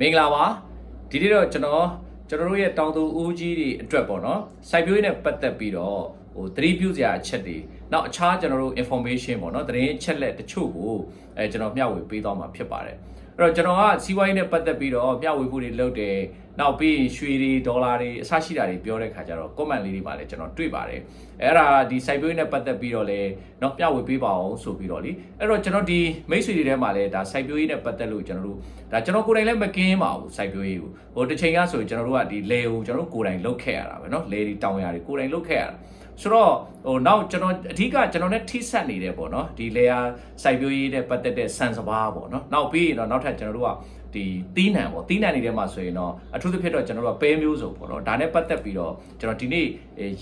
မင်္ဂလာပါဒီနေ့တော့ကျွန်တော်ကျွန်တော်တို့ရဲ့တောင်သူဦးကြီးတွေအတွက်ပေါ့နော်စိုက်ပျိုးရေးနဲ့ပတ်သက်ပြီးတော့ဟိုသတိပြုစရာအချက်တွေနောက်အခြားကျွန်တော်တို့ information ပေါ့နော်သတင်းအချက်လက်တချို့ကိုအဲကျွန်တော်မျှဝေပေးသွားမှာဖြစ်ပါတယ်အဲ့ တော့ကျွန်တော်ကစီးပွားရေးနဲ့ပတ်သက်ပြီးတော့မျှဝေမှုတွေလုပ်တယ်နောက်ပြီးရင်ရွှေတွေဒေါ်လာတွေအစရှိတာတွေပြောတဲ့ခါကျတော့ comment လေးတွေပါလဲကျွန်တော်တွေ့ပါတယ်အဲ့ဒါဒီစိုက်ပျိုးရေးနဲ့ပတ်သက်ပြီးတော့လဲเนาะမျှဝေပေးပါအောင်ဆိုပြီးတော့လေအဲ့တော့ကျွန်တော်ဒီမိတ်ဆွေတွေထဲမှာလဲဒါစိုက်ပျိုးရေးနဲ့ပတ်သက်လို့ကျွန်တော်တို့ဒါကျွန်တော်ကိုယ်တိုင်လည်းမကင်းပါဘူးစိုက်ပျိုးရေးကိုဟိုတစ်ချိန်ကဆိုရင်ကျွန်တော်တို့ကဒီလေကိုကျွန်တော်တို့ကိုယ်တိုင်လုတ်ခဲ့ရတာပဲเนาะလေဒီတောင်ရတွေကိုယ်တိုင်လုတ်ခဲ့ရတာ ဆိုတော့ဟိုနောက်ကျွန်တော်အဓိကကျွန်တော်နဲ့ထိဆက်နေတယ်ပေါ့နော်ဒီလေယာစိုက်ပျိုးရေးနဲ့ပတ်သက်တဲ့ဆန်စပါးပေါ့နော်နောက်ပြီးရင်တော့နောက်ထပ်ကျွန်တော်တို့ကဒီတီးနှံပေါ့တီးနှံနေတဲ့မှာဆိုရင်တော့အထူးသဖြင့်တော့ကျွန်တော်တို့ကပဲမျိုးစုံပေါ့နော်ဒါနဲ့ပတ်သက်ပြီးတော့ကျွန်တော်ဒီနေ့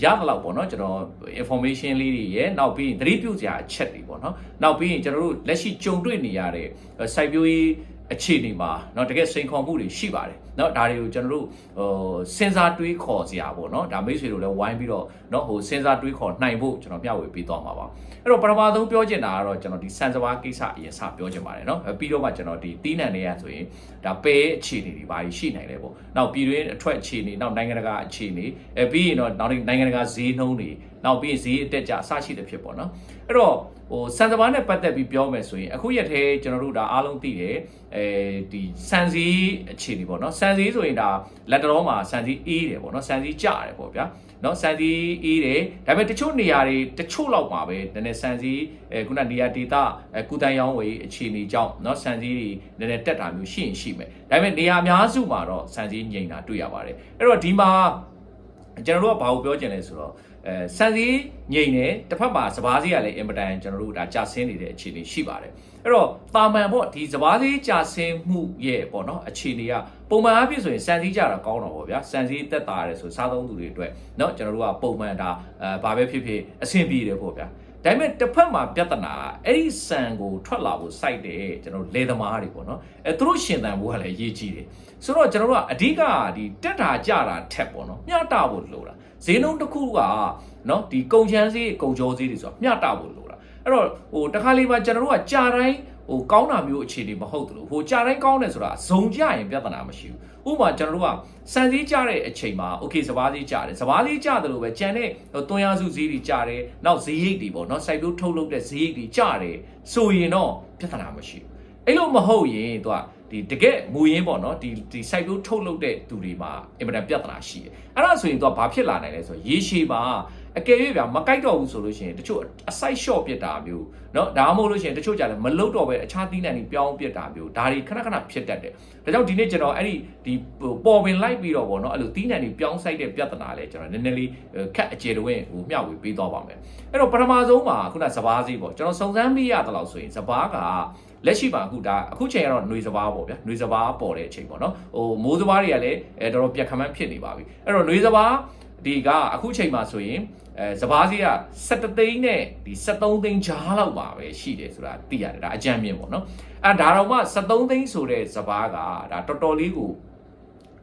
ရသလောက်ပေါ့နော်ကျွန်တော် information လေးတွေရယ်နောက်ပြီးရင်သတိပြုစရာအချက်တွေပေါ့နော်နောက်ပြီးရင်ကျွန်တော်တို့လက်ရှိကြုံတွေ့နေရတဲ့စိုက်ပျိုးရေး အခြေအနေမှာเนาะတကယ်စိန်ခေါ်မှုတွေရှိပါတယ်เนาะဒါတွေကိုကျွန်တော်တို့ဟိုစဉ်းစားတွေးခေါ်စရာပေါ့เนาะဒါမိတ်ဆွေတို့လည်းဝိုင်းပြီးတော့เนาะဟိုစဉ်းစားတွေးခေါ်နိုင်ဖို့ကျွန်တော်မျှဝေပေးသွားမှာပါအဲ့တော့ပထမဆုံးပြောချင်တာကတော့ကျွန်တော်ဒီစံစဘာကိစ္စအရင်စပြောချင်ပါတယ်เนาะပြီးတော့မှကျွန်တော်ဒီတီးနှံတွေကဆိုရင်ဒါပဲအခြေအနေတွေဘာတွေရှိနိုင်လဲပေါ့နောက်ပြည်တွင်းအထွက်အခြေအနေနောက်နိုင်ငံတကာအခြေအနေအဲပြီးရင်တော့နောက်နိုင်ငံတကာဈေးနှုန်းတွေ နောက်ပြီးဈေးအတက်ကြအဆရှိတဲ့ဖြစ်ပေါ့နော်အဲ့တော့ဟိုစံစဘာနဲ့ပတ်သက်ပြီးပြောမယ်ဆိုရင်အခုရက်ထဲကျွန်တော်တို့ဒါအားလုံးသိတယ်အဲဒီစံစည်းအခြေအနေပေါ့နော်စံစည်းဆိုရင်ဒါလက်တော်မှာစံစည်းအေးတယ်ပေါ့နော်စံစည်းကျတယ်ပေါ့ဗျာနော်စံစည်းအေးတယ်ဒါပေမဲ့တချို့နေရာတွေတချို့လောက်မှာပဲနည်းနည်းစံစည်းအဲခုနနေရာဒေသအဲကုတန်ရောင်းဝယ်အခြေအနေကြောင့်နော်စံစည်းတွေနည်းနည်းတက်တာမျိုးရှိရင်ရှိမယ်ဒါပေမဲ့နေရာအများစုမှာတော့စံစည်းငြိမ်တာတွေ့ရပါတယ်အဲ့တော့ဒီမှာကျွန်တော်တို့ကဘာကိုပြောချင်လဲဆိုတော့ အဲစံစည်းငြိမ်တယ်တစ်ဖက်မှာစဘာစည်းကလည်းအင်မတန်ကျွန်တော်တို့ဒါကြာဆင်းနေတဲ့အခြေအနေရှိပါတယ်အဲ့တော့တာမန်ပေါ့ဒီစဘာစည်းကြာဆင်းမှုရဲ့ပေါ့နော်အခြေအနေကပုံမှန်အဖြစ်ဆိုရင်စံစည်းကြတာကောင်းတော့ပေါ့ဗျာစံစည်းတက်တာရဲဆိုစားသုံးသူတွေအတွက်เนาะကျွန်တော်တို့ကပုံမှန်ဒါအဲဘာပဲဖြစ်ဖြစ်အဆင်ပြေတယ်ပေါ့ဗျာဒါပေမဲ့တစ်ဖက်မှာပြဿနာအဲ့ဒီစံကိုထွက်လာဖို့စိုက်တယ်ကျွန်တော်လေသမားတွေပေါ့နော်အဲသူတို့ရှင်သန်ဖို့ကလည်းအရေးကြီးတယ်ဆိုတော့ကျွန်တော်တို့ကအဓိကဒီတက်တာကြတာထက်ပေါ့နော်မျှတဖို့လိုတာ ဈေးနှုန်းတစ်ခုကနော်ဒီကုန်ချမ်းဈေးကုန်ကျော်ဈေးတွေဆိုတာမျှတဖို့လိုတာအဲ့တော့ဟိုတခါလေးမှာကျွန်တော်တို့ကကြာတိုင်းဟိုကောင်းတာမျိုးအခြေအနေမဟုတ်ဘူးဟိုကြာတိုင်းကောင်းတယ်ဆိုတာဇုံကြရင်ပြဿနာမရှိဘူးဥပမာကျွန်တော်တို့ကစံစည်းကြတဲ့အချိန်မှာโอเคစဘာစည်းကြတယ်စဘာစည်းကြတယ်လို့ပဲကြံတဲ့တွန်းရစုစည်းတွေကြတယ်နောက်ဈေးရိတ်တွေပေါ့နော်စိုက်ပျိုးထုတ်လုပ်တဲ့ဈေးရိတ်တွေကြတယ်ဆိုရင်တော့ပြဿနာမရှိဘူးအဲ့လိုမဟုတ်ရင်သူက ဒီတကယ်မူရင်းပေါ့နော်ဒီဒီ site ကိုထုတ်လုပ်တဲ့သူတွေမှာအင်မတန်ပြဿနာရှိတယ်အဲ့ဒါဆိုရင်သူကဘာဖြစ်လာနိုင်လဲဆိုတော့ရေရှည်မှာအကယ်၍ဗျာမကြိုက်တော့ဘူးဆိုလို့ရှိရင်တချို့အ site short ပြစ်တာမျိုးเนาะဒါမှမဟုတ်လို့ရှိရင်တချို့ကြလည်းမလုတ်တော့ပဲအခြားသီးနှံတွေပြောင်းပြစ်တာမျိုးဒါတွေခဏခဏဖြစ်တတ်တယ်ဒါကြောင့်ဒီနေ့ကျွန်တော်အဲ့ဒီဒီပေါ်ပင်လိုက်ပြီးတော့ပေါ့နော်အဲ့လိုသီးနှံတွေပြောင်းဆိုင်တဲ့ပြဿနာလဲကျွန်တော်နည်းနည်းလေးခက်အကျေတဝင်းဟိုမျှဝေပေးသွားပါမယ်အဲ့တော့ပထမဆုံးမှာခုနစဘာစီးပေါ့ကျွန်တော်စုံစမ်းမိရတဲ့လောက်ဆိုရင်စဘာက လက်ရှိမှာအခုဒါအခုချိန်ကတော့ຫນွေစဘာပေါ့ဗျာຫນွေစဘာပေါ်တဲ့အချိန်ပေါ့နော်ဟိုမိုးစဘာတွေကလည်းအဲတော်တော်ပြက်ခမန်းဖြစ်နေပါပြီအဲ့တော့ຫນွေစဘာဒီကအခုချိန်မှာဆိုရင်အဲစဘာစီးက17သိန်းနဲ့ဒီ73သိန်းကြားလောက်ပါပဲရှိတယ်ဆိုတာသိရတယ်ဒါအကြမ်းမြင်ပေါ့နော်အဲဒါတော့မှ73သိန်းဆိုတဲ့စဘာကဒါတော်တော်လေးကို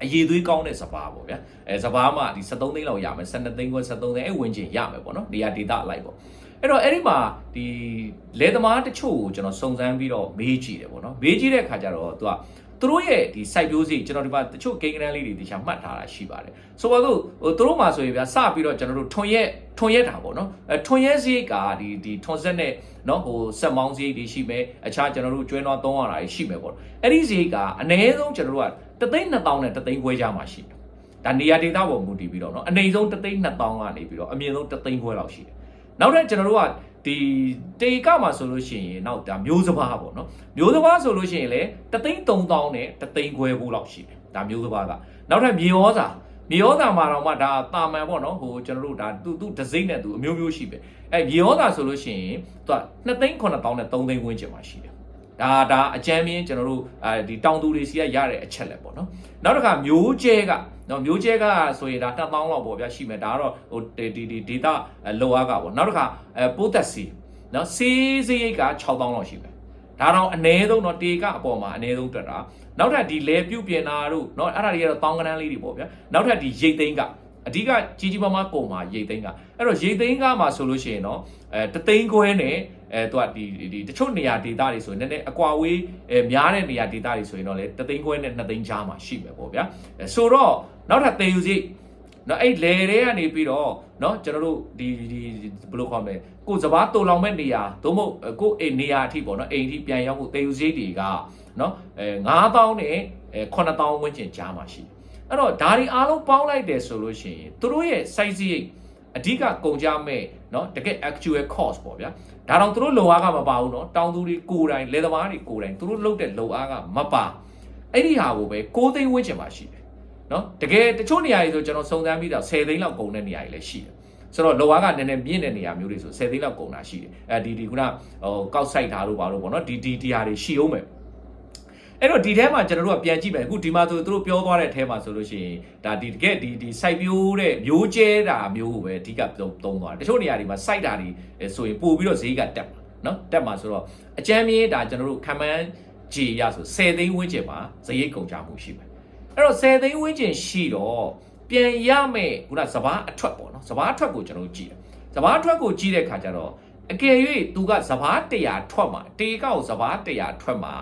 အရေးသွေးကောင်းတဲ့စဘာပေါ့ဗျာအဲစဘာမှဒီ73သိန်းလောက်ရမယ်12သိန်းခွဲ73သိန်းအဲဝင်ချင်ရမယ်ပေါ့နော်နေရာဒေတာအလိုက်ပေါ့ အဲ့တော့အဲ့ဒီမှာဒီလေသမားတချို့ကိုကျွန်တော်စုံစမ်းပြီးတော့မေးကြည့်တယ်ပေါ့နော်မေးကြည့်တဲ့အခါကျတော့သူကသူတို့ရဲ့ဒီ site ပြိုးစီကျွန်တော်ဒီမှာတချို့ကိန်းကနန်းလေးတွေတခြားမှတ်ထားတာရှိပါတယ်ဆိုပါတော့ဟိုသူတို့မှာဆိုရင်ဗျာစပြီးတော့ကျွန်တော်တို့ထွန်ရက်ထွန်ရက်တာပေါ့နော်အဲထွန်ရက်စီကဒီဒီထွန်ဆက်နဲ့နော်ဟိုဆက်မောင်းစီတွေရှိမယ်အခြားကျွန်တော်တို့ကျွဲနွားသုံးရတာတွေရှိမယ်ပေါ့အဲ့ဒီစီကအနည်းဆုံးကျွန်တော်တို့ကတသိန်း2000နဲ့တသိန်းခွဲကြမှာရှိတယ်ဒါနေရာဒေတာပေါ်မူတည်ပြီးတော့နော်အနေဆုံးတသိန်း2000ကနေပြီးတော့အမြင့်ဆုံးတသိန်းခွဲလောက်ရှိတယ် နောက်ထပ်ကျွန်တော်တို့ကဒီတေကမှာဆိုလို့ရှိရင်နောက်ဒါမျိုးစဘာပေါ့နော်မျိုးစဘာဆိုလို့ရှိရင်လေတသိန်း3000နဲ့တသိန်းခွဲဖို့လောက်ရှိတယ်ဒါမျိုးစဘာကနောက်ထပ်မြေဩဇာမြေဩဇာမှာတော့မှဒါတာမန်ပေါ့နော်ဟိုကျွန်တော်တို့ဒါသူသူဒစိမ့်နဲ့သူအမျိုးမျိုးရှိပဲအဲမြေဩဇာဆိုလို့ရှိရင်သူက2သိန်း9000နဲ့3သိန်းဝန်းကျင်မှာရှိတယ် ဒါဒါအကြမ်းမြင်ကျွန်တော်တို့အဲဒီတောင်သူတွေစီကရတဲ့အချက်လက်ပေါ့နော်နောက်တစ်ခါမျိုးကျဲကနော်မျိုးကျဲကဆိုရင်ဒါ1000လောက်ပေါ့ဗျာရှိမယ်ဒါကတော့ဟိုဒီဒီ data လောအားကပေါ့နောက်တစ်ခါအဲပိုးသက်စီနော်စီးစရိတ်က6000လောက်ရှိမယ်ဒါတော့အနည်းဆုံးတော့တေကအပေါ်မှာအနည်းဆုံးတက်တာနောက်ထပ်ဒီလဲပြုတ်ပြင်တာတို့เนาะအဲ့ဒါတွေကတော့တောင်းကနန်းလေးတွေပေါ့ဗျာနောက်ထပ်ဒီရိတ်သိန်းကအဓိကကြီးကြီးမားမားပုံမှာရိတ်သိန်းကအဲ့တော့ရိတ်သိန်းကမှာဆိုလို့ရှိရင်တော့အဲတသိန်းခွဲနဲ့ အဲအဲသူကဒီဒီတချို့နေရာဒေသတွေဆိုရင်နည်းနည်းအကွာဝေးအဲများတဲ့နေရာဒေသတွေဆိုရင်တော့လေတသိန်းခွဲနဲ့နှစ်သိန်းကြားမှာရှိမယ်ပေါ့ဗျာအဲဆိုတော့နောက်ထပ်သေယူစီနော်အဲ့လေတွေကနေပြီးတော့နော်ကျွန်တော်တို့ဒီဒီဘယ်လိုခေါ်မလဲကိုစဘာတုံလောင်မဲ့နေရာသို့မဟုတ်ကိုအိမ်နေရာအထိပေါ့နော်အိမ်အထိပြန်ရောက်ဖို့သေယူစီတွေကနော်အဲ9000နဲ့အဲ9000ဝန်းကျင်ကြားမှာရှိတယ်အဲ့တော့ဒါတွေအားလုံးပေါင်းလိုက်တယ်ဆိုလို့ရှိရင်သူတို့ရဲ့ size ရိတ်အဓိကကုန်ကြမဲ့ နော်တကယ် actual cost ပေါ့ဗျာဒါတော့သူတို့လုံအားကမပါဘူးနော်တောင်သူတွေကိုယ်တိုင်လယ်သမားတွေကိုယ်တိုင်သူတို့လုပ်တဲ့လုံအားကမပါအဲ့ဒီဟာကိုပဲကိုသိန်းဝင်းချင်ပါရှိတယ်နော်တကယ်တချို့နေရာတွေဆိုကျွန်တော်စုံစမ်းပြီးတော့10သိန်းလောက်ကုန်တဲ့နေရာတွေလည်းရှိတယ်ဆိုတော့လောကကနည်းနည်းပြင်းတဲ့နေရာမျိုးတွေဆို10သိန်းလောက်ကုန်တာရှိတယ်အဲဒီဒီခုနဟိုကောက်ဆိုင်တာလို့ပါလို့ပေါ့နော်ဒီဒီတရားတွေရှိအောင်မယ် အဲ့တော့ဒီထဲမှာကျွန်တော်တို့ကပြန်ကြည့်မယ်အခုဒီမှာဆိုသူတို့ပြောသွားတဲ့အထဲမှာဆိုလို့ရှိရင်ဒါဒီတကယ်ဒီဒီ site ပြိုးတဲ့မျိုးကျဲတာမျိုးကိုပဲအဓိကသုံးသုံးသွားတယ်တချို့နေရာတွေမှာ site တာတွေဆိုရင်ပို့ပြီးတော့ဈေးကတက်မှာနော်တက်မှာဆိုတော့အကြမ်းမြင်ဒါကျွန်တော်တို့ခံမှန်းကြည်ရဆို10သိန်းဝန်းကျင်မှာဈေးကုန်ကြမှုရှိမယ်အဲ့တော့10သိန်းဝန်းကျင်ရှိတော့ပြန်ရမယ်ခုနစပားအထွက်ပေါ့နော်စပားအထွက်ကိုကျွန်တော်တို့ကြည့်တယ်စပားအထွက်ကိုကြည့်တဲ့ခါကျတော့အကယ်၍သူကစပား100ထွက်မှာတေကောက်စပား100ထွက်မှာ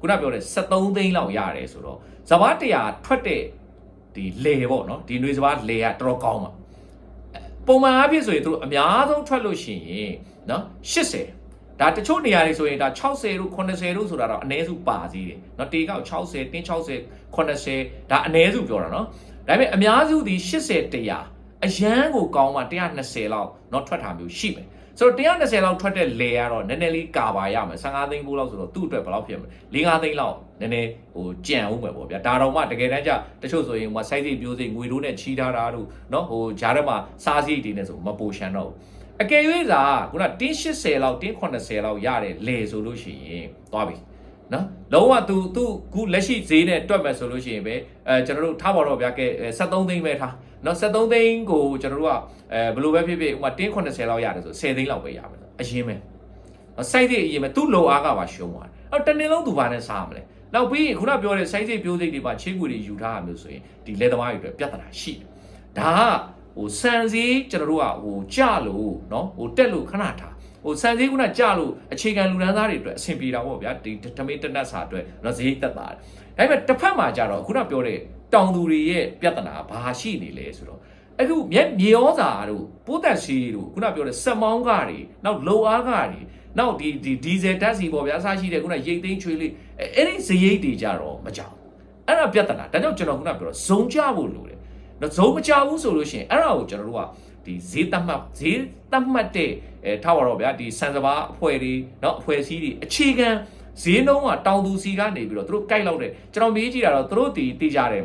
ခုနပြောတဲ့73သိန်းလောက်ရတယ်ဆိုတော့စပား100ထွက်တဲ့ဒီလေပေါ့နော်ဒီຫນွေစပားလေကတော်တော်ကောင်းပါပုံမှန်အားဖြင့်ဆိုရင်သူတို့အများဆုံးထွက်လို့ရှိရင်နော်80ဒါတချို့နေရာတွေဆိုရင်ဒါ60တို့80တို့ဆိုတာတော့အနည်းစုပါသေးတယ်เนาะတေကောက်60တင်း60 80ဒါအနည်းစုပြောတာเนาะဒါပေမဲ့အများစုဒီ80 100အရန်ကိုကောင်းမှ120လောက်เนาะထွက်တာမျိုးရှိမယ် ဆိုတော့120လောက်ထွက်တဲ့လေကတော့နည်းနည်းလေးကာပါရမယ်15သိန်းပိုးလောက်ဆိုတော့သူ့အတွက်ဘယ်လောက်ဖြစ်မလဲ4-5သိန်းလောက်နည်းနည်းဟိုကြံဦးမယ်ပေါ့ဗျာဒါတော့မှတကယ်တမ်းကျတချို့ဆိုရင်ဟိုစိုက်စိတ်ပြိုးစိတ်ငွေတို့နဲ့ချီထားတာတို့เนาะဟိုဂျားထဲမှာစားစိတ်တွေနဲ့ဆိုမပိုရှန်တော့ဘူးအကယ်၍သာခုနတင်း80လောက်တင်း80လောက်ရတဲ့လေဆိုလို့ရှိရင်သွားပြီ နော်လုံးဝသူသူခုလက်ရှိဈေးနဲ့တွက်မယ်ဆိုလို့ရှိရင်ပဲအဲကျွန်တော်တို့ထားပါတော့ဗျာကဲ73သိန်းပဲထားနော်73သိန်းကိုကျွန်တော်တို့ကအဲဘယ်လိုပဲဖြစ်ဖြစ်ဥမာတင်း80လောက်ရတယ်ဆို10သိန်းလောက်ပဲရမယ်အရင်ပဲနော် site တွေအရင်ပဲသူ့လိုအားကပါရှုံးသွားတယ်အဲ့တနေ့လုံးသူဘာနဲ့စားမလဲနောက်ပြီးခုနပြောတဲ့ site တွေပြိုးစိတ်တွေပါချေးငွေတွေယူထားရမျိုးဆိုရင်ဒီလက်သမားတွေအတွက်ပြဿနာရှိတယ်ဒါကဟိုစံစည်းကျွန်တော်တို့ကဟိုကြလို့နော်ဟိုတက်လို့ခဏထား ဟိုစံစည်းကကြလို့အခြေခံလူဒန်းသားတွေအတွက်အဆင်ပြေတာပေါ့ဗျာဒီဓမေတနတ်စာအတွက်တော့ဈေးတက်တာတယ်ဒါပေမဲ့တစ်ဖက်မှာကြတော့ခုနပြောတဲ့တောင်သူတွေရဲ့ပြဿနာဘာရှိနေလဲဆိုတော့အခုမြက်မြေဩဇာတို့ပိုးသက်စီတို့ခုနပြောတဲ့စက်မောင်းကားတွေနောက်လုံအားကားတွေနောက်ဒီဒီဒီဇယ်ဓာတ်စီပေါ့ဗျာအစားရှိတဲ့ခုနရိတ်သိမ်းချွေးလေးအဲ့ဒီဇရိတ်တွေကြတော့မကြောက်အဲ့ဒါပြဿနာဒါကြောင့်ကျွန်တော်ခုနပြောတော့ဇုံကြဖို့လိုတယ်နော်ဇုံမကြဘူးဆိုလို့ရှိရင်အဲ့ဒါကိုကျွန်တော်တို့က ဒီဈေးတတ်မှတ်ဈေးတတ်မှတ်တဲ့အဲထားပါတော့ဗျာဒီစံစဘာအဖွဲ့တွေเนาะအဖွဲ့အစည်းတွေအခြေခံဈေးနှုန်းကတောင်သူစီကနေပြီးတော့သူတို့ကြိုက်လောက်တယ်ကျွန်တော်မေးကြည့်တာတော့သူတို့တီတီကြတယ်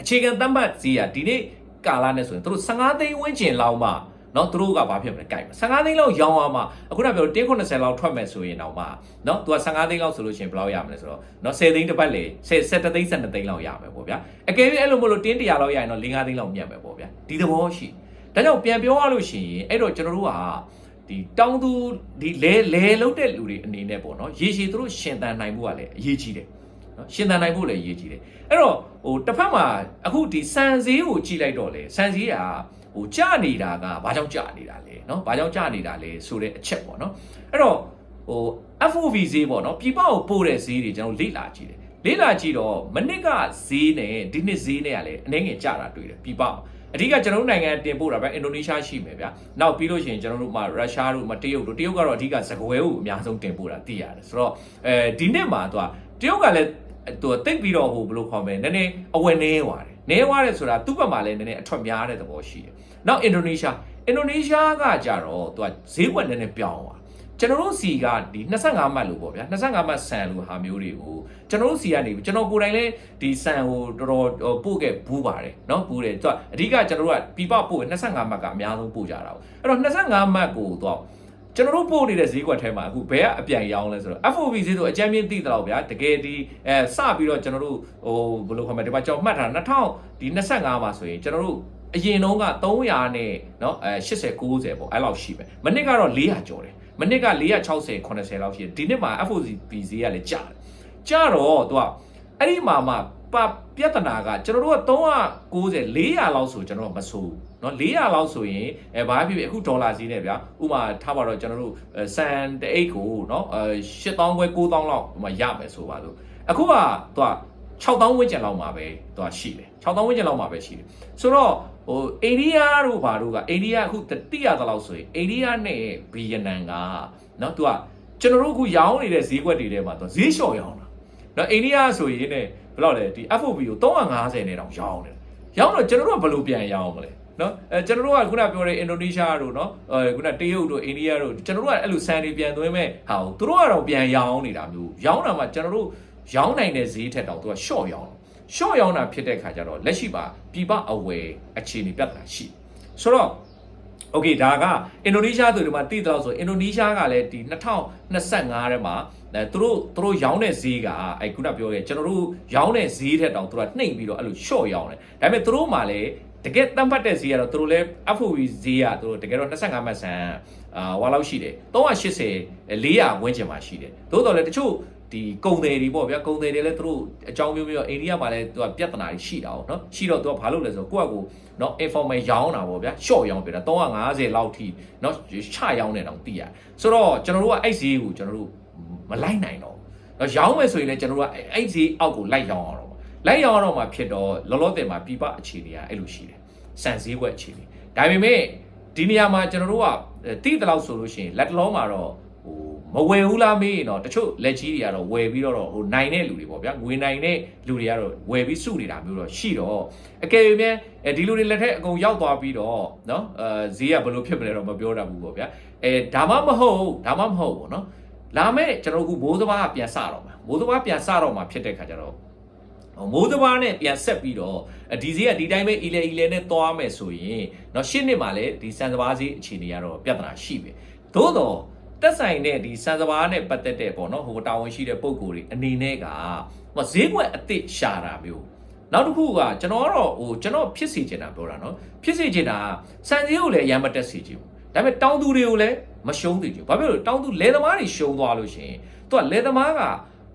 အခြေခံတတ်မှတ်ဈေးကဒီနေ့ကာလနဲ့ဆိုရင်သူတို့15သိန်းဝန်းကျင်လောက်မှเนาะသူတို့ကဘာဖြစ်မလဲကြိုက်မှာ15သိန်းလောက်ရောင်းအောင်မှအခုနပြောတင်း90လောက်ထွက်မယ်ဆိုရင်တော့မှเนาะသူက15သိန်းလောက်ဆိုလို့ရှိရင်ဘယ်လောက်ရမလဲဆိုတော့เนาะ10သိန်းတစ်ပတ်လေ10 17သိန်း17သိန်းလောက်ရမယ်ပေါ့ဗျာအကယ်၍အဲ့လိုမလို့တင်း100လောက်ရရင်တော့5သိန်းလောက်မြတ်မယ်ပေါ့ဗျာဒီသဘောရှိတယ် ဒါကြောင့်ပြန်ပြောရလို့ရှိရင်အဲ့တော့ကျွန်တော်တို့ကဒီတောင်းသူဒီလဲလဲလုံးတဲ့လူတွေအနေနဲ့ပေါ့နော်ရေရှည်သူတို့ရှင်သန်နိုင်ဖို့ကလည်းအရေးကြီးတယ်နော်ရှင်သန်နိုင်ဖို့လည်းအရေးကြီးတယ်အဲ့တော့ဟိုတစ်ဖက်မှာအခုဒီစံစည်းကိုကြည့်လိုက်တော့လေစံစည်းကဟိုကြနေတာကဘာကြောင့်ကြနေတာလဲနော်ဘာကြောင့်ကြနေတာလဲဆိုတဲ့အချက်ပေါ့နော်အဲ့တော့ဟို FOV ဈေးပေါ့နော်ပြပကိုပို့တဲ့ဈေးတွေကျွန်တော်လေ့လာကြည့်တယ်လေ့လာကြည့်တော့မနစ်ကဈေးနဲ့ဒီနှစ်ဈေးနဲ့ကလည်းအနေငယ်ကြတာတွေ့တယ်ပြပ အဓိကကျွန်တော်တို့နိုင်ငံတင်ပို့တာပဲအင်ဒိုနီးရှားရှိမယ်ဗျာနောက်ပြီးလို့ရှိရင်ကျွန်တော်တို့မှာရုရှားတို့မှာတရုတ်တို့တရုတ်ကတော့အဓိကစကွဲကိုအများဆုံးတင်ပို့တာသိရတယ်ဆိုတော့အဲဒီနှစ်မှာသူကတရုတ်ကလည်းသူတိတ်ပြီးတော့ဟိုဘယ်လိုခေါ်မလဲနည်းနည်းအဝယ်နေသွားတယ်နေသွားတယ်ဆိုတာသူ့ဘက်မှာလည်းနည်းနည်းအထွက်များတဲ့သဘောရှိတယ်နောက်အင်ဒိုနီးရှားအင်ဒိုနီးရှားကကြတော့သူကဈေးကွက်နည်းနည်းပြောင်းသွား ကျွန်တော်တို့စီကဒီ25မှတ်လို့ပေါ့ဗျာ25မှတ်ဆန်လို့ဟာမျိုးတွေကိုကျွန်တော်တို့စီကနေကျွန်တော်ကိုယ်တိုင်လည်းဒီဆန်ကိုတော်တော်ပို့ခဲ့ဘူးပါတယ်เนาะဘူးတယ်သူကအဓိကကျွန်တော်တို့ကပြပပို့25မှတ်ကအများဆုံးပို့ကြတာပေါ့အဲ့တော့25မှတ်ကိုတော့ကျွန်တော်တို့ပို့နေတဲ့ဈေးကွက်ထဲမှာအခုဘယ်ကအပြန်ရောင်းလဲဆိုတော့ FOB ဈေးဆိုအကြမ်းမြင့်သိတယ်လို့ဗျာတကယ်ဒီအဲစပြီးတော့ကျွန်တော်တို့ဟိုဘယ်လိုခေါ်မလဲဒီမှာကျွန်တော်မှတ်ထား2000ဒီ25မှာဆိုရင်ကျွန်တော်တို့အရင်တုန်းက300နဲ့เนาะအဲ80 90ပေါ့အဲ့လောက်ရှိပဲမနစ်ကတော့400ကျော်တယ် မနစ်က460 80လောက်ရှိတယ်ဒီနှစ်မှာ FOB ဈေးကလည်းကျတယ်ကျတော့သူကအဲ့ဒီမှာမှ ပါပြဿနာကကျွန်တော်တို့က390 400လောက်ဆိုကျွန်တော်တို့မဆိုးဘူးเนาะ400လောက်ဆိုရင်အဲဘာဖြစ်ဖြစ်အခုဒေါ်လာဈေးနဲ့ဗျာဥပမာထားပါတော့ကျွန်တော်တို့အဲစန်တအိတ်ကိုเนาะအဲ8000ခွဲ9000လောက်ဟိုမှာရမယ်ဆိုပါလို့အခုကသူက 6000ဝန်းကျင်လောက်မှာပဲသူကရှိတယ်6000ဝန်းကျင်လောက်မှာပဲရှိတယ်ဆိုတော့ဟိုအိန္ဒိယတို့ဘာတို့ကအိန္ဒိယအခုတိရသလောက်ဆိုရင်အိန္ဒိယနဲ့ဗီယက်နမ်ကเนาะသူကကျွန်တော်တို့အခုရောင်းနေတဲ့ဈေးကွက်တွေထဲမှာသူဈေးလျှော့ရောင်းတာ နော်အိန္ဒိယဆိုရင်ねဘယ်လောက်လဲဒီ FOB ကို350နဲ့တောင်ရောင်းတယ်ရောင်းတော့ကျွန်တော်တို့ကဘယ်လိုပြန်ရောင်းမလဲနော်အဲကျွန်တော်တို့ကခုနပြောတဲ့အင်ဒိုနီးရှားတို့နော်အဲခုနတရုတ်တို့အိန္ဒိယတို့ကျွန်တော်တို့ကအဲ့လိုစံတွေပြန်သွင်းမဲ့ဟာကိုသူတို့ကတော့ပြန်ရောင်းနေတာမျိုးရောင်းတာမှကျွန်တော်တို့ ရောင်းနိုင်တဲ့ဈေးထက်တောင်သူက short ရောင်းတယ် short ရောင်းတာဖြစ်တဲ့ခါကျတော့လက်ရှိပါပြပအဝယ်အခြေအနေပြတ်တာရှိဆိုတော့ โอเคဒါကအင်ဒိုနီးရှားသူတွေမှာတည်တော့ဆိုအင်ဒိုနီးရှားကလည်းဒီ2025ထဲမှာအဲသူတို့သူတို့ရောင်းတဲ့ဈေးကအဲခုနပြောခဲ့ကျွန်တော်တို့ရောင်းတဲ့ဈေးထက်တောင်သူကနှိမ့်ပြီးတော့အဲ့လို short ရောင်းတယ်ဒါပေမဲ့သူတို့မှလည်းတကယ်တတ်မှတ်တဲ့ဈေးကတော့သူတို့လည်း FOB ဈေးကသူတို့တကယ်တော့25မှတ်ဆန်အာဟွာလောက်ရှိတယ်380 400ဝန်းကျင်မှာရှိတယ်သို့တော်လည်းတချို့ ဒီကုံတယ်တွေပေါ့ဗျာကုံတယ်တွေလည်းသူတို့အကြောင်းမျိုးမျိုးအိန္ဒိယမှာလည်းသူကပြဿနာတွေရှိတာပေါ့နော်ရှိတော့သူကဘာလုပ်လဲဆိုတော့ကိုယ့်အကူနော် informal ရောင်းတာပေါ့ဗျာ short ရောင်းပြတာ350လောက်ထိနော်ချရောင်းနေတောင်သိရဆိုတော့ကျွန်တော်တို့ကအဲ့ဈေးကိုကျွန်တော်တို့မလိုက်နိုင်တော့နော်ရောင်းမယ်ဆိုရင်လည်းကျွန်တော်တို့ကအဲ့ဈေးအောက်ကိုလိုက်ရောင်းအောင်တော့လိုက်ရောင်းတော့မှဖြစ်တော့လောလောဆယ်မှာပြပအခြေအနေကအဲ့လိုရှိတယ်စံဈေးကွက်အခြေအနေဒါပေမဲ့ဒီနေရာမှာကျွန်တော်တို့ကတိတလောက်ဆိုလို့ရှိရင်လက်တလုံးမှာတော့ မဝယ်ဘူးလားမေးရင်တော့တချို့လက်ကြီးတွေကတော့ဝယ်ပြီးတော့ဟိုနိုင်တဲ့လူတွေပေါ့ဗျာငွေနိုင်တဲ့လူတွေကတော့ဝယ်ပြီးစုနေတာမျိုးတော့ရှိတော့အကယ်၍များအဲဒီလူတွေလက်ထက်အကုန်ရောက်သွားပြီးတော့เนาะအဲဈေးကဘယ်လိုဖြစ်မလဲတော့မပြောတတ်ဘူးပေါ့ဗျာအဲဒါမှမဟုတ်ဒါမှမဟုတ်ပေါ့နော်လာမဲ့ကျွန်တော်တို့အခုမိုးစဘာကပြန်စတော့မှာမိုးစဘာပြန်စတော့မှာဖြစ်တဲ့ခါကျတော့မိုးစဘာနဲ့ပြန်ဆက်ပြီးတော့ဒီဈေးကဒီတိုင်းပဲအီလေအီလေနဲ့သွားမယ်ဆိုရင်เนาะရှင်းနှစ်မှာလည်းဒီစံစဘာဈေးအခြေအနေကတော့ပြဿနာရှိပြီသို့တော့ တက်ဆိုင်တဲ့ဒီစံစဘာနဲ့ပတ်သက်တဲ့ပေါ့နော်ဟိုတာဝန်ရှိတဲ့ပုံကိုယ်တွေအနေနဲ့ကဟိုဈေးကွက်အစ်စ်ရှာတာမျိုးနောက်တစ်ခုကကျွန်တော်ကတော့ဟိုကျွန်တော်ဖြစ်စီချင်တာပြောတာနော်ဖြစ်စီချင်တာစံစည်းကိုလည်းရမ်းမတက်စီချင်ဘူးဒါပေမဲ့တောင်းသူတွေကိုလည်းမရှုံးသေးဘူးဘာဖြစ်လို့တောင်းသူလယ်သမားတွေရှုံးသွားလို့ရှိရင်သူကလယ်သမားက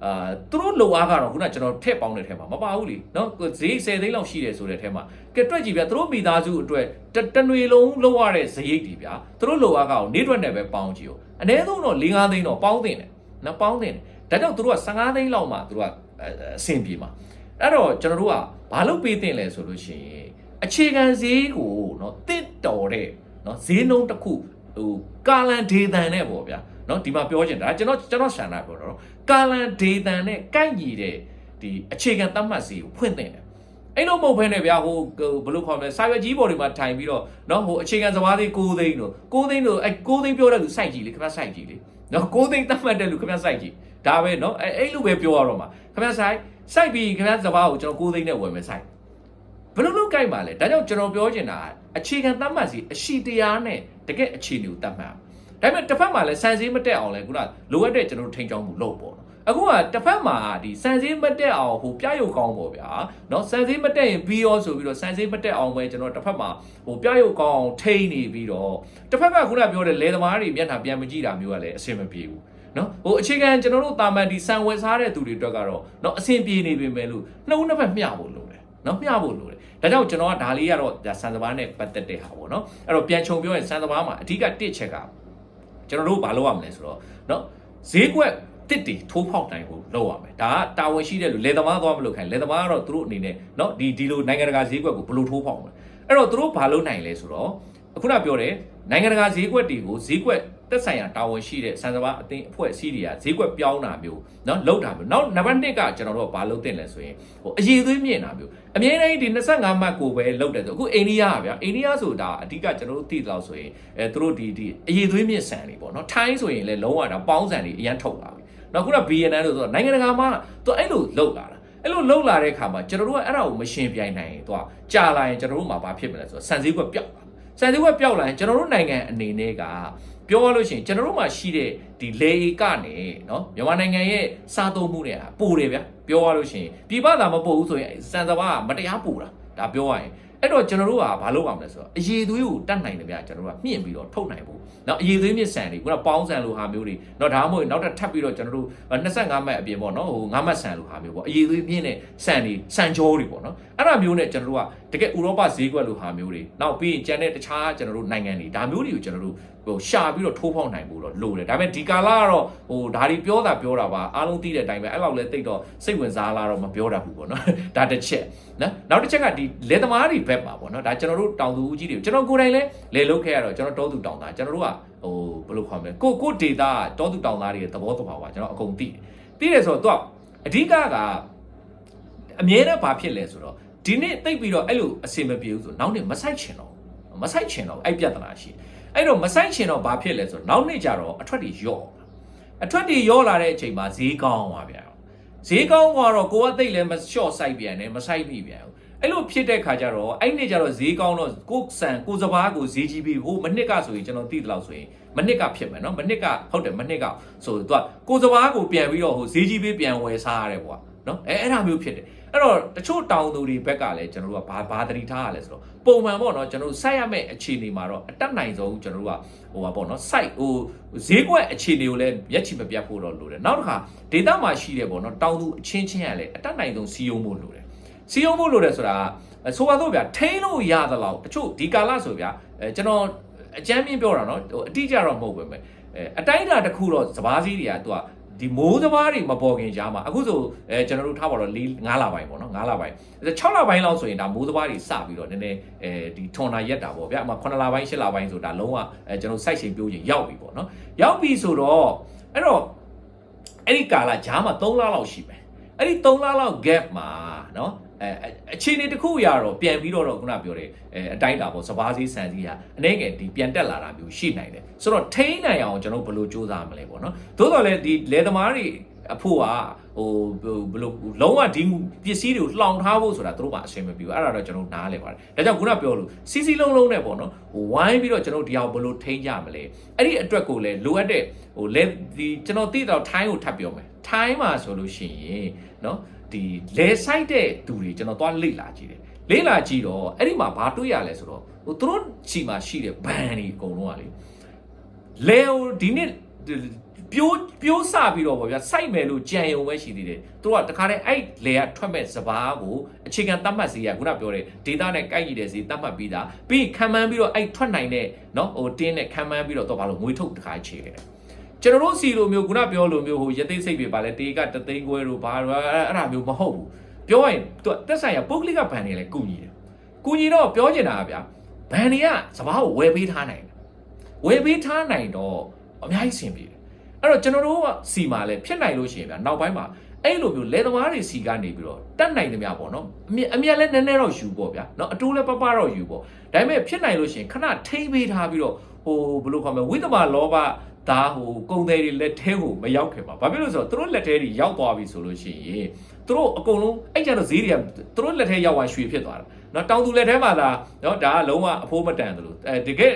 အာသူတို့လိုအားကတော့ခုနကျွန်တော်ထည့်ပေါင်းတဲ့ထဲမှာမပါဘူးလीနော်ဈေး10သိန်းလောက်ရှိတယ်ဆိုတဲ့ထဲမှာကဲတွက်ကြည့်ဗျာသူတို့မိသားစုအတွက်တတနွေလုံးလောက်ရတဲ့ဈေးတွေဗျာသူတို့လိုအားကတော့နေတွက်နဲ့ပဲပေါင်းကြည့် အနည်းဆုံးတော့၄၅သိန်းတော့ပေါင်းတင်တယ်နော်ပေါင်းတင်တယ်ဒါကြောင့်သူတို့က15သိန်းလောက်မှသူတို့ကအဆင်ပြေမှာအဲ့တော့ကျွန်တော်တို့ကဘာလို့ပေးတင်လဲဆိုလို့ရှိရင်အခြေခံဈေးကိုနော်တင့်တော်တဲ့နော်ဈေးနှုန်းတစ်ခုဟိုကာလန်ဒေသန်နဲ့ပေါ့ဗျာနော်ဒီမှာပြောချင်တာကျွန်တော်ကျွန်တော်ဆန္ဒပြောတော့ကာလန်ဒေသန်နဲ့ကိုက်ညီတဲ့ဒီအခြေခံသတ်မှတ်ဈေးကိုဖွင့်တင်တယ် အဲ့လိုမဟုတ်ဘဲနဲ့ဗျာဟိုဘယ်လိုခေါ်မလဲစာရွက်ကြီးပေါ်တွေမှာထိုင်ပြီးတော့เนาะဟိုအခြေခံစဘာသေး6သိန်းလို့6သိန်းလို့အဲ6သိန်းပြောတဲ့လူစိုက်ကြည့်လေခင်ဗျာစိုက်ကြည့်လေเนาะ6သိန်းတတ်မှတ်တဲ့လူခင်ဗျာစိုက်ကြည့်ဒါပဲเนาะအဲအဲ့လိုပဲပြောရတော့မှာခင်ဗျာစိုက်စိုက်ပြီးခင်ဗျာစဘာကိုကျွန်တော်6သိန်းနဲ့ဝယ်မယ်စိုက်ဘယ်လိုလုပ်ကြိုက်ပါလဲဒါကြောင့်ကျွန်တော်ပြောချင်တာအခြေခံတတ်မှတ်စီအရှိတရားနဲ့တကယ်အခြေအနေကိုတတ်မှတ်ဒါပေမဲ့တစ်ဖက်မှာလည်းစံစည်းမတက်အောင်လဲခုနလိုအပ်တဲ့ကျွန်တော်ထိန်ချောင်းမှုလုပ်ပေါ့နော် အခုကတစ်ဖက်မှာဒီစံစည်းမတက်အောင်ဟိုပြရုပ်ကောင်းပေါ့ဗျာเนาะစံစည်းမတက်ရင်ပြီးရောဆိုပြီးတော့စံစည်းမတက်အောင်ပဲကျွန်တော်တစ်ဖက်မှာဟိုပြရုပ်ကောင်းအောင်ထိန်းနေပြီးတော့တစ်ဖက်ကခုနပြောတဲ့လေသမားတွေမျက်နှာပြန်မကြည့်တာမျိုးကလည်းအဆင်မပြေဘူးနော်ဟိုအခြေခံကျွန်တော်တို့တာမန်ဒီစံဝယ်စားတဲ့သူတွေအတွက်ကတော့เนาะအဆင်ပြေနေပြီမဲ့လို့နှုတ်နှစ်ဖက်မျှဖို့လိုတယ်เนาะမျှဖို့လိုတယ်ဒါကြောင့်ကျွန်တော်ကဒါလေးကတော့ဒါစံစဘာနဲ့ပတ်သက်တဲ့ဟာပေါ့နော်အဲ့တော့ပြန်ခြုံပြောရင်စံစဘာမှာအဓိကတစ်ချက်ကကျွန်တော်တို့ဘာလုပ်ရမလဲဆိုတော့เนาะဈေးကွက် တစ်တီထိုးဖောက်နိုင်ဖို့လုပ်ရမယ်ဒါကတာဝန်ရှိတဲ့လူလေသမားသွားမလို့ခိုင်းလေသမားကတော့သူတို့အနေနဲ့เนาะဒီဒီလိုနိုင်ငံတကာဈေးကွက်ကိုဘယ်လိုထိုးဖောက်မလဲအဲ့တော့သူတို့ဘာလုပ်နိုင်လဲဆိုတော့အခုနပြောတယ်နိုင်ငံတကာဈေးကွက်တွေကိုဈေးကွက်တက်ဆိုင်ရာတာဝန်ရှိတဲ့စံစဘာအသင်းအဖွဲ့အစည်းတွေကဈေးကွက်ပြောင်းတာမျိုးเนาะလောက်တာမျိုးနောက်နံပါတ်1ကကျွန်တော်တို့ကဘာလုပ်တင်လဲဆိုရင်ဟိုအရေးသွေးမြင့်တာမျိုးအမြဲတမ်းဒီ25မှတ်ကိုပဲလောက်တယ်ဆိုအခုအိန္ဒိယကဗျာအိန္ဒိယဆိုတာအဓိကကျွန်တော်တို့သိတော့ဆိုရင်အဲသူတို့ဒီဒီအရေးသွေးမြင့်ဆန်တွေပေါ့เนาะထိုင်းဆိုရင်လည်းလုံးဝတာပေါင်းဆန်တွေအရန်ထုတ်လာပြီ နောက်ခုန BNN လို့ဆိုတော့နိုင်ငံတကာမှာသူအဲ့လိုလောက်လာတာအဲ့လိုလောက်လာတဲ့ခါမှာကျွန်တော်တို့ကအဲ့ဒါကိုမရှင်းပြိုင်နိုင်ရင်သူကကြာလာရင်ကျွန်တော်တို့မှာဘာဖြစ်မလဲဆိုတော့စံစည်းကွက်ပျောက်လာစံစည်းကွက်ပျောက်လာရင်ကျွန်တော်တို့နိုင်ငံအနေနဲ့ကပြောရလို့ရှိရင်ကျွန်တော်တို့မှာရှိတဲ့ဒီလေဧကနေเนาะမြန်မာနိုင်ငံရဲ့စားသုံးမှုတွေကပိုတယ်ဗျာပြောရလို့ရှိရင်ပြည်ပသာမပို့ဘူးဆိုရင်စံစဘာကမတရားပို့တာဒါပြောရရင် အဲ့တော့ကျွန်တော်တို့ကဘာလုပ်အောင်လဲဆိုတော့အရေသွေးကိုတတ်နိုင်တယ်ဗျာကျွန်တော်တို့ကမြင့်ပြီးတော့ထုတ်နိုင်ဖို့နော်အရေသွေးမြင့်ဆန်တွေခုနပေါင်းဆန်လိုဟာမျိုးတွေနော်ဒါမှမဟုတ်နောက်ထပ်ထပ်ပြီးတော့ကျွန်တော်တို့25မှတ်အပြင်ပေါ့နော်ဟို9မှတ်ဆန်လိုဟာမျိုးပေါ့အရေသွေးမြင့်တဲ့ဆန်တွေဆန်ကြောတွေပေါ့နော်အဲ့ဒါမျိုးနဲ့ကျွန်တော်တို့ကတကယ်ဥရောပဈေးကွက်လိုဟာမျိုးတွေနောက်ပြီးရင်ကျန်တဲ့တခြားကျွန်တော်တို့နိုင်ငံတွေဒါမျိုးတွေကိုကျွန်တော်တို့ဟိုရှာပြီးတော့ထိုးဖောက်နိုင်ဖို့တော့လိုတယ်ဒါပေမဲ့ဒီကာလကတော့ဟိုဒါတွေပြောတာပြောတာပါအားလုံးသိတဲ့အတိုင်းပဲအဲ့လောက်လဲတိတ်တော့စိတ်ဝင်စားလာတော့မပြောတတ်ဘူးပေါ့နော်ဒါတစ်ချက်နော်နောက်တစ်ချက်ကဒီလေသမားတွေဘက်ပါပေါ့နော်ဒါကျွန်တော်တို့တောင်သူဦးကြီးတွေကျွန်တော်ကိုယ်တိုင်လဲလေလုတ်ခဲ့ရတော့ကျွန်တော်တောသူတောင်သားကျွန်တော်တို့ကဟိုဘယ်လိုခေါ်မလဲကိုကိုဒေတာတောသူတောင်သားတွေရဲ့သဘောတဘာဝကျွန်တော်အကုန်သိတယ်သိတယ်ဆိုတော့သူကအဓိကကအမြဲတမ်းဘာဖြစ်လဲဆိုတော့ ဒီနေ့တိတ်ပြီးတော့အဲ့လိုအစင်မပြေဘူးဆိုနောက်နေ့မဆိုင်ချင်တော့မဆိုင်ချင်တော့အဲ့ပြဿနာရှိအဲ့တော့မဆိုင်ချင်တော့ဘာဖြစ်လဲဆိုတော့နောက်နေ့ကျတော့အထွက်တွေယော့အထွက်တွေယော့လာတဲ့အချိန်မှာဈေးကောင်းသွားဗျာဈေးကောင်းသွားတော့ကိုကတိတ်လည်းမလျှော့ဆိုင်ပြန်နဲ့မဆိုင်မိပြန်ဘူးအဲ့လိုဖြစ်တဲ့ခါကျတော့အဲ့နေ့ကျတော့ဈေးကောင်းတော့ကိုဆန်ကိုစပားကိုဈေးကြီးပြီးဟိုမနှစ်ကဆိုရင်ကျွန်တော်သိတယ်လို့ဆိုရင်မနှစ်ကဖြစ်မယ်နော်မနှစ်ကဟုတ်တယ်မနှစ်ကဆိုသူကကိုစပားကိုပြန်ပြီးတော့ဟိုဈေးကြီးပြီးပြန်ဝယ်စားရတယ်ကွာနော်အဲအဲ့ဒါမျိုးဖြစ်တယ် အဲ့တော့တချို့တောင်သူတွေဘက်ကလည်းကျွန်တော်တို့ကဘာဘာတတိထားရလဲဆိုတော့ပုံမှန်ပေါ့နော်ကျွန်တော်တို့စိုက်ရမယ့်အခြေအနေမှာတော့အတက်နိုင်ဆုံးကျွန်တော်တို့ကဟိုပါပေါ့နော်စိုက်ဟိုဈေးကွက်အခြေအနေကိုလည်းမျက်ခြေမပြတ်ဖို့တော့လိုတယ်နောက်တစ်ခါဒေတာမှာရှိတယ်ပေါ့နော်တောင်သူအချင်းချင်းရလည်းအတက်နိုင်ဆုံးစီယုံဖို့လိုတယ်စီယုံဖို့လိုတယ်ဆိုတာဆိုပါတော့ဗျာထိန်းလို့ရသလောက်တချို့ဒီကာလဆိုဗျာအဲကျွန်တော်အကြမ်းမြင်ပြောတာနော်ဟိုအတိအကျတော့မဟုတ်ပဲမဲ့အဲအတိုင်းအတာတစ်ခုတော့စပားစည်းတွေကသူက ဒီမိုးစဘာတွေမပေါ်ခင်ကြားမှာအခုဆိုအဲကျွန်တော်တို့ထားပါတော့၄9လပိုင်းပေါ့နော်9လပိုင်း6လပိုင်းလောက်ဆိုရင်ဒါမိုးစဘာတွေစပြီးတော့နည်းနည်းအဲဒီထွန်တာရက်တာပေါ့ဗျာအမှ9လပိုင်း10လပိုင်းဆိုဒါလုံးဝအဲကျွန်တော်စိုက်ချိန်ပြိုးချိန်ရောက်ပြီပေါ့နော်ရောက်ပြီဆိုတော့အဲ့တော့အဲ့ဒီကာလကြားမှာ3လလောက်ရှိမယ်အဲ့ဒီ3လလောက် gap မှာနော် အဲအခြေအနေတစ်ခုရတော့ပြန်ပြီးတော့ခုနပြောတယ်အဲအတိုင်းတာပေါ့စပားစည်းဆန်စည်းဟာအနေငယ်ဒီပြန်တက်လာတာမျိုးရှိနိုင်တယ်ဆိုတော့ထိန်းနိုင်အောင်ကျွန်တော်ဘယ်လိုစူးစမ်းမလဲပေါ့နော်သို့တော်လည်းဒီလေသမားတွေအဖို့ကဟိုဘယ်လိုလုံးဝဒီပစ္စည်းတွေကိုလှောင်ထားဖို့ဆိုတာတို့ကအဆင်မပြေဘူးအဲ့ဒါတော့ကျွန်တော်နားလဲပါတယ်ဒါကြောင့်ခုနပြောလို့စီစီလုံးလုံးနဲ့ပေါ့နော်ဟိုဝိုင်းပြီးတော့ကျွန်တော်ဒီအောင်ဘယ်လိုထိန်းကြမလဲအဲ့ဒီအတွက်ကိုလည်းလိုအပ်တဲ့ဟိုလေဒီကျွန်တော်သိတော့ထိုင်းကိုထပ်ပြောမယ်ထိုင်းမှာဆိုလို့ရှိရင်နော် ဒီလဲဆိုင်တဲ့သူတွေကျွန်တော်သွားလေ့လာကြည့်တယ်လေ့လာကြည့်တော့အဲ့ဒီမှာဘာတွေ့ရလဲဆိုတော့ဟိုသူတို့ချီမှာရှိတဲ့ဘန်တွေအကုန်လုံးကလေလေဟိုဒီနေ့ပြိုးပြိုးစပြီးတော့ဗောဗျာစိုက်မယ်လို့ကြံရုံပဲရှိသေးတယ်သူတို့ကတခါတည်းအဲ့လေကထွက်မဲ့စဘာကိုအခြေခံသတ်မှတ်စီရခုနပြောတဲ့ data နဲ့ကိုက်ရည်တဲ့စီသတ်မှတ်ပြီးသားပြီးခံမှန်းပြီးတော့အဲ့ထွက်နိုင်တဲ့เนาะဟိုတင်းနဲ့ခံမှန်းပြီးတော့တော့ဘာလို့ငွေထုတ်တခါချေခဲ့တယ် ကျွန်တော်တို့စီလိုမျိုးခုနပြောလိုမျိုးဟိုရသိစိတ်တွေပါလဲတေကတသိန်းခွဲတို့ဘာတို့အဲ့အဲ့ဒါမျိုးမဟုတ်ဘူးပြောရင်သူတက်ဆိုင်ရပုဂ္ဂလိကဘဏ်တွေလည်းကုညီတယ်ကုညီတော့ပြောချင်တာကဗျာဘဏ်တွေကစဘာကိုဝယ်ပေးထားနိုင်တယ်ဝယ်ပေးထားနိုင်တော့အများကြီးဆင်ပြေတယ်အဲ့တော့ကျွန်တော်တို့ကစီမှာလဲဖြစ်နိုင်လို့ရှိရင်ဗျာနောက်ပိုင်းမှာအဲ့လိုမျိုးလဲသမားတွေစီကနေပြီးတော့တတ်နိုင်တယ်များပေါ့နော်အမြအမြလဲနည်းနည်းတော့ယူပေါ့ဗျာနော်အတိုးလဲပပတော့ယူပေါ့ဒါပေမဲ့ဖြစ်နိုင်လို့ရှိရင်ခဏထိမ့်ပေးထားပြီးတော့ဟိုဘယ်လိုခေါ်မလဲဝိသမလောဘဒါဟိုကုံသေးတွေလက်ထဲကိုမရောက်ခင်ပါဘာဖြစ်လို့ဆိုတော့သူတို့လက်ထဲတွေရောက်သွားပြီဆိုလို့ရှိရင်သူတို့အကုန်လုံးအဲ့ကျတော့ဈေးတွေကသူတို့လက်ထဲရောက်သွားရွှေဖြစ်သွားတာနော်တောင်သူလက်ထဲမှာဒါနော်ဒါကလုံးဝအဖိုးမတန်တယ်လို့အဲတကယ်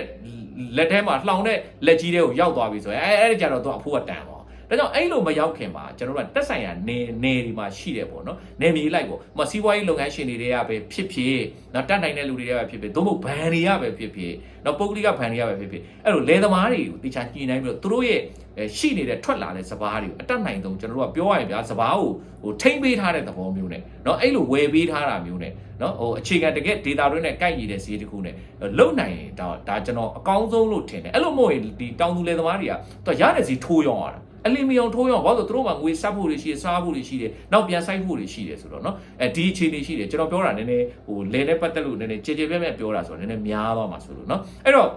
လက်ထဲမှာလှောင်တဲ့လက်ကြီးတွေကိုရောက်သွားပြီဆိုရင်အဲအဲ့ဒီကျတော့သူအဖိုးကတန်သွား ဒါကြောင့်အဲ့လိုမရောက်ခင်မှာကျွန်တော်တို့ကတက်ဆိုင်ရာနေနေဒီမှာရှိတယ်ပေါ့နော်နေမြေလိုက်ပေါ့မစီးပွားရေးလုပ်ငန်းရှင်တွေကပဲဖြစ်ဖြစ်နော်တက်နိုင်တဲ့လူတွေကပဲဖြစ်ဖြစ်သို့မဟုတ်ဘဏ်တွေကပဲဖြစ်ဖြစ်နော်ပုဂ္ဂလိကဘဏ်တွေကပဲဖြစ်ဖြစ်အဲ့လိုလယ်သမားတွေကိုတခြားညှိနှိုင်းပြီးတော့သူတို့ရဲ့ရှိနေတဲ့ထွက်လာတဲ့စပားတွေကိုအတက်နိုင်ဆုံးကျွန်တော်တို့ကပြောရရင်ဗျာစပားကိုဟိုထိမ့်ပေးထားတဲ့သဘောမျိုးနဲ့နော်အဲ့လိုဝယ်ပေးထားတာမျိုးနဲ့နော်ဟိုအခြေခံတကယ် data တွေနဲ့ကိုက်ရည်တဲ့ဈေးတစ်ခုနဲ့လုံနိုင်ရင်ဒါဒါကျွန်တော်အကောင်းဆုံးလို့ထင်တယ်အဲ့လိုမဟုတ်ရင်ဒီတောင်သူလယ်သမားတွေကသူရတဲ့ဈေးထိုးရောင်းရတာ အလီမီယံထိုးရောဘာလို့သူတို့မှာငွေစပ်ဖို့တွေရှိတယ်စားဖို့တွေရှိတယ်နောက်ပြန်ဆိုင်ဖို့တွေရှိတယ်ဆိုတော့เนาะအဲဒီအခြေအနေရှိတယ်ကျွန်တော်ပြောတာနည်းနည်းဟိုလဲနဲ့ပတ်သက်လို့နည်းနည်းကြည်ကြည်ပြဲပြဲပြောတာဆိုတော့နည်းနည်းများသွားမှာဆိုလို့เนาะအဲ့တော့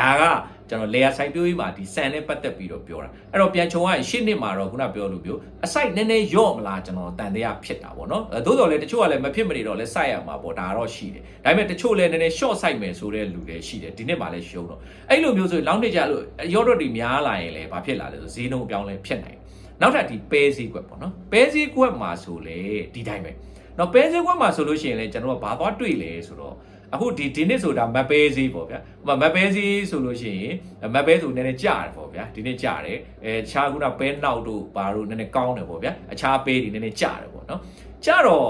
ဒါက ကျွန်တော် layer site ပြောရေးမှာဒီ sand နဲ့ပတ်သက်ပြီးတော့ပြောတာအဲ့တော့ပြန်ခြုံရရင်ရှင်းနှစ်မှာတော့ခုနပြောလို့ပြောအ site နည်းနည်းယော့မလားကျွန်တော်တန်တရားဖြစ်တာပေါ့နော်သို့တော်လည်းတချို့ကလည်းမဖြစ်မနေတော့လဲ site ရမှာပေါ့ဒါတော့ရှိတယ်ဒါပေမဲ့တချို့လည်းနည်းနည်း short site မယ်ဆိုတဲ့လူတွေရှိတယ်ဒီနှစ်မှာလည်းရှုံးတော့အဲ့လိုမျိုးဆိုလောင်းနေကြလို့ယော့တော့ဒီများလာရင်လည်းဘာဖြစ်လာလဲဆိုဈေးနှုန်းအပြောင်းလဲဖြစ်နိုင်နောက်ထပ်ဒီပဲဈေးကွက်ပေါ့နော်ပဲဈေးကွက်မှာဆိုလေဒီတိုင်းပဲနော်ပဲဈေးကွက်မှာဆိုလို့ရှိရင်လည်းကျွန်တော်ကဘာသွားတွေ့လဲဆိုတော့ အခုဒီဒီနေ့ဆိုတာမပဲဈေးပေါ့ဗျာဟိုမပဲဈေးဆိုလို့ရှိရင်မပဲဆိုနည်းနည်းကြတယ်ပေါ့ဗျာဒီနေ့ကြတယ်အဲတခြားခုနပဲနောက်တို့ဘာတို့နည်းနည်းကောင်းတယ်ပေါ့ဗျာအခြားပဲတွေနည်းနည်းကြတယ်ပေါ့နော်ကြတော့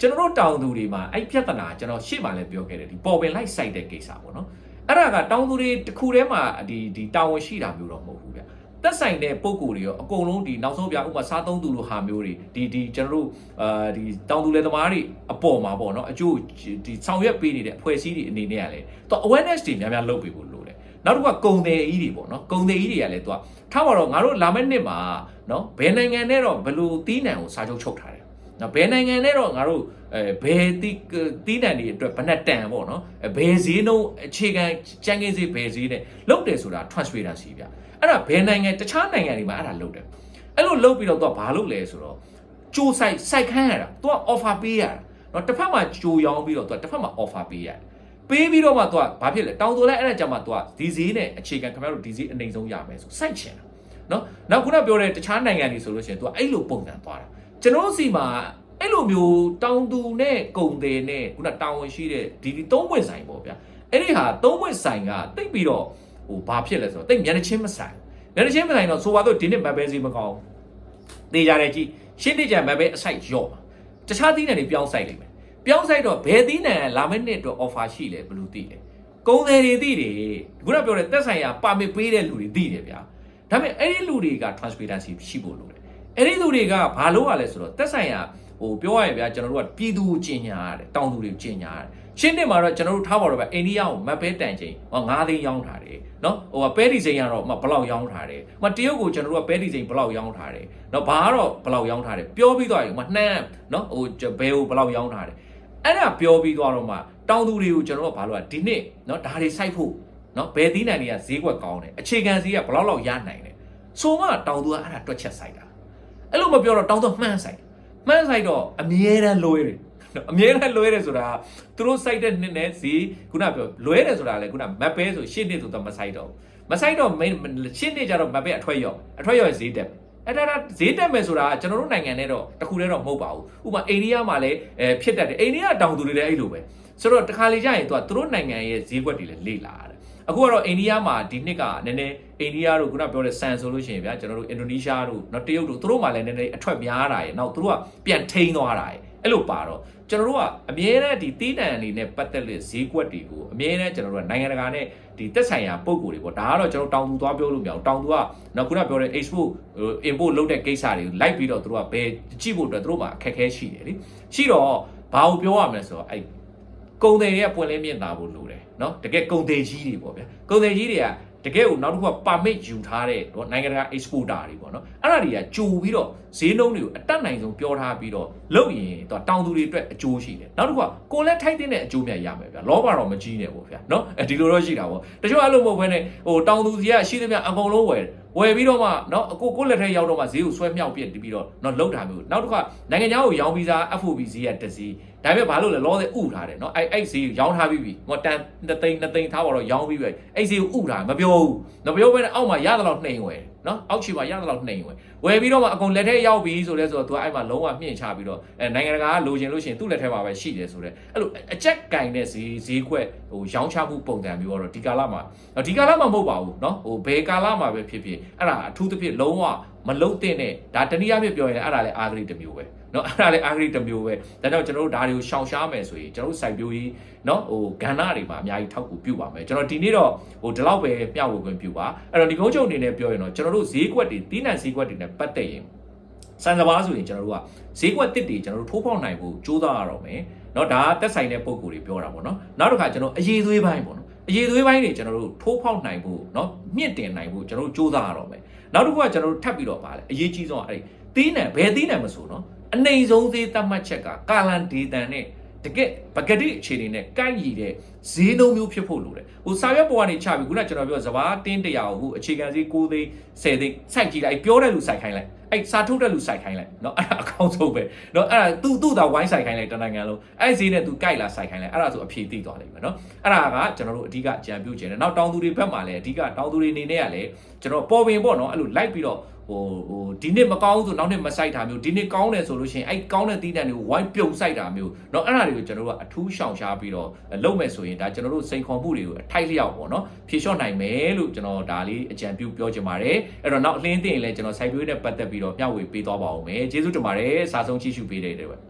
ကျွန်တော်တို့တောင်သူတွေမှာအဲ့ပြဿနာကျွန်တော်ရှေ့မှာလည်းပြောခဲ့တယ်ဒီပေါ်ပင်လိုက်စိုက်တဲ့ကိစ္စပေါ့နော်အဲ့ဒါကတောင်သူတွေတစ်ခုတည်းမှာဒီဒီတာဝန်ရှိတာမျိုးတော့မဟုတ်ဘူးဗျ သက်ဆိုင်တဲ့ပုံကိုယ်တွေရောအကုန်လုံးဒီနောက်ဆုံးပြဥပမာစားသုံးသူလိုဟာမျိုးတွေဒီဒီကျွန်တော်တို့အာဒီတောင်သူလေသမားတွေအပေါ်မှာပေါ့နော်အကျိုးဒီဆောင်ရွက်ပေးနေတဲ့အဖွဲ့အစည်းတွေအနေနဲ့ကလည်းတော့ awareness တွေများများလုပ်ပေးဖို့လိုတယ်နောက်တစ်ခုကကုံတယ်အီးတွေပေါ့နော်ကုံတယ်အီးတွေကလည်းသူကထားပါတော့ငါတို့လာမယ့်နှစ်မှာနော်ဘယ်နိုင်ငံနဲ့တော့ဘယ်လိုတီးနှံကိုစာချုပ်ချုပ်ထားတယ်နော်ဘယ်နိုင်ငံနဲ့တော့ငါတို့အဲဘယ်တီးတီးနှံတွေအတွက်ဘယ်နဲ့တန်ပေါ့နော်အဲဘယ်ဈေးနှုန်းအခြေခံကြံကင်းဈေးဘယ်ဈေးနဲ့လုပ်တယ်ဆိုတာ transparency ဗျ အဲ့ဒါဘယ်နိုင်ငံတခြားနိုင်ငံတွေမှာအဲ့ဒါလုပ်တယ်အဲ့လိုလုပ်ပြီးတော့သူကဘာလုပ်လဲဆိုတော့ကြိုးဆိုင်စိုက်ခန်းရတာသူက offer ပေးရတာနော်တစ်ဖက်မှာကြိုးရောင်းပြီးတော့သူကတစ်ဖက်မှာ offer ပေးရတယ်ပေးပြီးတော့မှသူကဘာဖြစ်လဲတောင်သူလည်းအဲ့ဒါကြမှာသူကဒီဈေးနဲ့အခြေခံခင်ဗျားတို့ဒီဈေးအနိုင်ဆုံးရမယ်ဆိုစိုက်ချင်တာနော်နောက်ခုနပြောတဲ့တခြားနိုင်ငံတွေဆိုလို့ရှိရင်သူကအဲ့လိုပုံစံသွားတာကျွန်တော်တို့စီမှာအဲ့လိုမျိုးတောင်သူနဲ့ကုံတယ်နဲ့ခုနတာဝန်ရှိတဲ့ဒီဒီသုံးပွင့်ဆိုင်ပေါ့ဗျာအဲ့ဒီဟာသုံးပွင့်ဆိုင်ကတိတ်ပြီးတော့ ဟိုဘာဖြစ်လဲဆိုတော့တိတ်မျက်နှာချင်းမဆိုင်မျက်နှာချင်းမဆိုင်တော့ဆိုပါတော့ဒီနှစ်မပဲစီမကောင်းသေးကြတယ်ကြည့်ရှင်းနေကြမပဲအဆိုင်ရော့မှာတခြားသီးနှံတွေပြောင်းဆိုင်လိမ့်မယ်ပြောင်းဆိုင်တော့ဘယ်သီးနှံလာမယ့်နှစ်အတွက် offer ရှိလဲဘယ်လိုသိလဲကုံတယ်တွေသိတယ်ခုနပြောတဲ့သက်ဆိုင်ရာပါမစ်ပေးတဲ့လူတွေသိတယ်ဗျာဒါပေမဲ့အဲ့ဒီလူတွေက transparency ရှိဖို့လိုတယ်အဲ့ဒီလူတွေကဘာလို့ရလဲဆိုတော့သက်ဆိုင်ရာဟိုပြောရရင်ဗျာကျွန်တော်တို့ကပြည်သူကိုကျင်ညာရတယ်တောင်သူတွေကိုကျင်ညာရတယ် ရှင်းနှစ်မှာတော့ကျွန်တော်တို့ထားပါတော့ဗျအိန္ဒိယကိုမတ်ပဲတန်ချိန်ဟော9သိန်းရောင်းထားတယ်နော်ဟိုပဲဒီစိန်ကတော့မဘလောက်ရောင်းထားတယ်မတရုတ်ကိုကျွန်တော်တို့ကပဲဒီစိန်ဘလောက်ရောင်းထားတယ်နော်ဘာကတော့ဘလောက်ရောင်းထားတယ်ပြောပြီးသွားရင်မနှမ်းနော်ဟိုဘယ်ကိုဘလောက်ရောင်းထားတယ်အဲ့ဒါပြောပြီးသွားတော့မှတောင်သူတွေကိုကျွန်တော်တို့ကဘာလို့ကဒီနှစ်နော်ဒါတွေစိုက်ဖို့နော်ဘယ်သီးနှံတွေကဈေးကွက်ကောင်းတယ်အခြေခံဈေးကဘလောက်လောက်ရနိုင်တယ်ဆိုမှတောင်သူကအဲ့ဒါတွက်ချက်စိုက်တာအဲ့လိုမပြောတော့တောင်သူမှန်းစိုက်မှန်းဆိုင်တော့အမြဲတမ်းလွဲတယ် အမြဲတမ်းလွဲတယ်ဆိုတာသူတို့စိုက်တဲ့နှစ်နဲ့ဈေးခုနပြောလွဲတယ်ဆိုတာလေခုနမက်ပဲဆိုရှင်းနှစ်ဆိုတော့မဆိုင်တော့မဆိုင်တော့ရှင်းနှစ်ကြတော့မက်ပဲအထွက်ရော့အထွက်ရော့ဈေးတက်အဲ့ဒါဈေးတက်မယ်ဆိုတာကျွန်တော်တို့နိုင်ငံနဲ့တော့တခုတည်းတော့မဟုတ်ပါဘူးဥပမာအိန္ဒိယမှာလည်းအဲဖြစ်တတ်တယ်အိန္ဒိယတောင်သူတွေလည်းအဲ့လိုပဲဆိုတော့တခါလေကြာရင်သူကသူတို့နိုင်ငံရဲ့ဈေးကွက်တွေလည်းလေ့လာရတယ်အခုကတော့အိန္ဒိယမှာဒီနှစ်ကနည်းနည်းအိန္ဒိယတို့ခုနပြောတဲ့ဆန်ဆိုလို့ရှိရင်ဗျာကျွန်တော်တို့အင်ဒိုနီးရှားတို့နော်တရုတ်တို့သူတို့မှလည်းနည်းနည်းအထွက်များတာရယ်နောက်သူတို့ကပြန်ထိန်းသွားတာရယ် အဲ့လိုပါတော့ကျွန်တော်တို့ကအမြဲတမ်းဒီတီးတန်အနေနဲ့ပတ်သက်တဲ့ဈေးကွက်တွေကိုအမြဲတမ်းကျွန်တော်တို့ကနိုင်ငံတကာနဲ့ဒီတက်ဆိုင်ရာပုံကိုယ်တွေပေါ့ဒါကတော့ကျွန်တော်တောင်သူသွားပြောလို့မရဘူးတောင်သူကနော်ခုနပြောတဲ့ export import လုပ်တဲ့ကိစ္စတွေကိုလိုက်ပြီးတော့သူတို့ကဘယ်ကြည့်ဖို့အတွက်သူတို့မှာအခက်အခဲရှိတယ်လေရှိတော့ဘာကိုပြောရမလဲဆိုတော့အဲ့ကုံတယ်တွေကပွင့်လင်းမြင့်တာဖို့လိုတယ်နော်တကယ်ကုံတယ်ကြီးတွေပေါ့ဗျာကုံတယ်ကြီးတွေက တကယ်ကိုနောက်တစ်ခုက permit ယူထားတဲ့နော်နိုင်ငံတကာ exporter တွေပေါ့နော်အဲ့ဒါတွေကကြိုပြီးတော့ဈေးနှုန်းတွေကိုအတက်နိုင်ဆုံးပြောထားပြီးတော့လုပ်ရင်တော့တောင်သူတွေအတွက်အကျိုးရှိတယ်နောက်တစ်ခုကကိုလက်ထိုက်တဲ့အကျိုးမြတ်ရမယ်ဗျာလောဘတော့မကြီးနဲ့ပေါ့ဗျာနော်ဒီလိုတော့ရှိတာပေါ့တချို့အဲ့လိုမဟုတ်ဘဲနဲ့ဟိုတောင်သူစီကရှိသမျှအကုန်လုံးဝယ်ဝယ်ပြီးတော့မှเนาะအကိုကိုလက်ထဲရောက်တော့မှဈေးကိုဆွဲမြောက်ပြစ်ပြီးတော့เนาะလောက်တာမျိုးနောက်တစ်ခါနိုင်ငံခြားကိုရောင်းပြီးသား FOB ဈေးကတစ်စီး ဒါပေမဲ့ဘာလို့လဲလောဆယ်ဥထားတယ်เนาะအဲ့အဲ့ဈေးရောင်းထားပြီးပြီဟောတန်2သိန်း2သိန်းထားပါတော့ရောင်းပြီးပြီအဲ့ဈေးကိုဥထားမပြောဘူးမပြောဘဲနဲ့အောက်မှာရသလောက်နှိမ်ဝယ်เนาะအောက်ချီမှာရသလောက်နှိမ်ဝယ်ဝယ်ပြီးတော့မှအကုန်လက်ထဲရောက်ပြီဆိုလဲဆိုတော့ तू အဲ့မှာလုံးဝမြင့်ချပြီးတော့အဲနိုင်ငံတကာကလိုချင်လို့ရှိရင်သူ့လက်ထဲမှာပဲရှိတယ်ဆိုတော့အဲ့လိုအကြက်ကင်တဲ့ဈေးဈေးကွက်ဟိုရောင်းချမှုပုံစံမျိုးတော့ဒီကာလမှာဒီကာလမှာမဟုတ်ပါဘူးเนาะဟိုဘယ်ကာလမှာပဲဖြစ်ဖြစ်အဲ့ဒါအထူးသဖြင့်လုံးဝမလုံးတဲ့နဲ့ဒါတနည်းအားဖြင့်ပြောရင်အဲ့ဒါလည်းအာဂရိတစ်မျိုးပဲ เนาะအဲ့ဒါလည်းအာဂရိတစ်မျိုးပဲဒါကြောင့်ကျွန်တော်တို့ဒါတွေကိုရှောင်ရှားမယ်ဆိုရင်ကျွန်တော်တို့စိုက်ပျိုးရေးเนาะဟိုကဏ္ဍတွေမှာအများကြီးထောက်ကူပြုပါမယ်ကျွန်တော်ဒီနေ့တော့ဟိုဒီလောက်ပဲမျှဝေခွင့်ပြုပါအဲ့တော့ဒီကုန်းချုပ်အနေနဲ့ပြောရင်တော့ကျွန်တော်တို့ဈေးကွက်တွေတီးနှံဈေးကွက်တွေနဲ့ပတ်သက်ရင်စံစဘာဆိုရင်ကျွန်တော်တို့ကဈေးကွက်တစ်တွေကျွန်တော်တို့ထိုးပေါက်နိုင်ဖို့ကြိုးစားရတော့မယ်เนาะဒါတက်ဆိုင်တဲ့ပုံကိုယ်တွေပြောတာပေါ့เนาะနောက်တစ်ခါကျွန်တော်အရေးသွေးပိုင်းပေါ့เนาะအရေးသွေးပိုင်းတွေကျွန်တော်တို့ထိုးဖောက်နိုင်ဖို့เนาะမြင့်တင်နိုင်ဖို့ကျွန်တော်တို့စူးစမ်းရတော့မယ်နောက်တစ်ခုကကျွန်တော်တို့ထပ်ပြီးတော့ပါလေအရေးကြီးဆုံးအဲ့ဒီတီးနံဘယ်တီးနံမဆိုเนาะ အနိုင်ဆုံးသေးသတ်မှတ်ချက်ကကာလန်ဒေတန်နဲ့တကယ်ပကတိအခြေအနေနဲ့ကိုက်ရည်တဲ့ဈေးနှုန်းမျိုးဖြစ်ဖို့လိုတယ်ဟိုစာရွက်ပေါ်ကနေချပြီးခုနကျွန်တော်ပြောစဘာတင်းတရာကိုအခုအခြေခံဈေး6သိန်း10သိန်းစိုက်ကြည့်လိုက်ပြောတဲ့လူစိုက်ခိုင်းလိုက်အဲ့စာထုတ်တဲ့လူစိုက်ခိုင်းလိုက်เนาะအဲ့ဒါအကောင်းဆုံးပဲเนาะအဲ့ဒါသူ့သူ့သာဝိုင်းစိုက်ခိုင်းလိုက်တနိုင်ငံလုံးအဲ့ဈေးနဲ့သူကြိုက်လာစိုက်ခိုင်းလိုက်အဲ့ဒါဆိုအဖြေသိသွားလိမ့်မယ်เนาะအဲ့ဒါကကျွန်တော်တို့အဓိကကြံပြုတ်ခြင်းတယ်နောက်တောင်သူတွေဘက်မှာလည်းအဓိကတောင်သူတွေအနေနဲ့ကလည်းကျွန်တော်ပေါ်ပင်ပေါ့เนาะအဲ့လိုလိုက်ပြီးတော့ ဟိုဟိုဒီနှစ်မကောင်းဆိုနောက်နှစ်မဆိုင်တာမျိုးဒီနှစ်ကောင်းတယ်ဆိုလို့ရှိရင်အဲ့ကောင်းတဲ့တီးတန်တွေကိုဝိုင်းပြုံဆိုင်တာမျိုးเนาะအဲ့ဒါတွေကိုကျွန်တော်တို့ကအထူးရှောင်ရှားပြီးတော့လုပ်မယ်ဆိုရင်ဒါကျွန်တော်တို့စိန်ခေါ်မှုတွေကိုအထိုက်လျောက်ပေါ့เนาะဖြေလျှော့နိုင်မယ်လို့ကျွန်တော်ဒါလေးအကြံပြုပြောချင်ပါတယ်အဲ့တော့နောက်အလင်းသိရင်လည်းကျွန်တော်စိုက်ပျိုးရေးနဲ့ပတ်သက်ပြီးတော့မျှဝေပေးသွားပါဦးမယ်ကျေးဇူးတင်ပါတယ်စာဆုံးကြည့်ရှုပေးတဲ့အတွက်